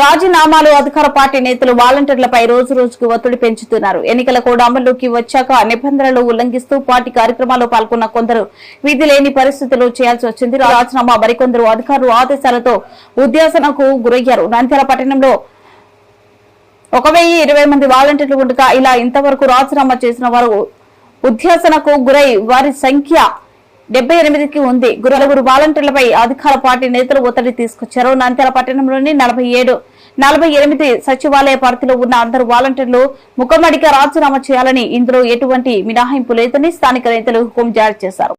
రాజీనామాలు అధికార పార్టీ నేతలు వాలంటీర్లపై రోజు రోజుకు ఒత్తిడి పెంచుతున్నారు. ఎన్నికల కోడ్ అమల్లోకి వచ్చాక నిబంధనలు ఉల్లంఘిస్తూ పార్టీ కార్యక్రమాల్లో పాల్గొన్న కొందరు విధి లేని పరిస్థితులు చేయాల్సి వచ్చింది. రాజీనామా మరికొందరు అధికారులు ఆదేశాలతో ఉద్యాసనకు గురయ్యారు. నంద్యాల పట్టణంలో ఒక వెయ్యి ఇరవై మంది వాలంటీర్లు ఉండగా ఇలా ఇంతవరకు రాజీనామా చేసిన వారు ఉద్యాసనకు గురై వారి సంఖ్య డెబ్బై ఎనిమిదికి ఉంది. నలుగురు వాలంటీర్లపై అధికార పార్టీ నేతలు ఒత్తిడి తీసుకొచ్చారు. నంద్యాల పట్టణంలోని నలభై ఏడు నలభై ఎనిమిది సచివాలయ పరిధిలో ఉన్న అందరు వాలంటీర్లు ముఖమడిగా రాజీనామా చేయాలని ఇందులో ఎటువంటి మినహాయింపు లేదని స్థానిక నేతలు హుకుం జారీ చేశారు.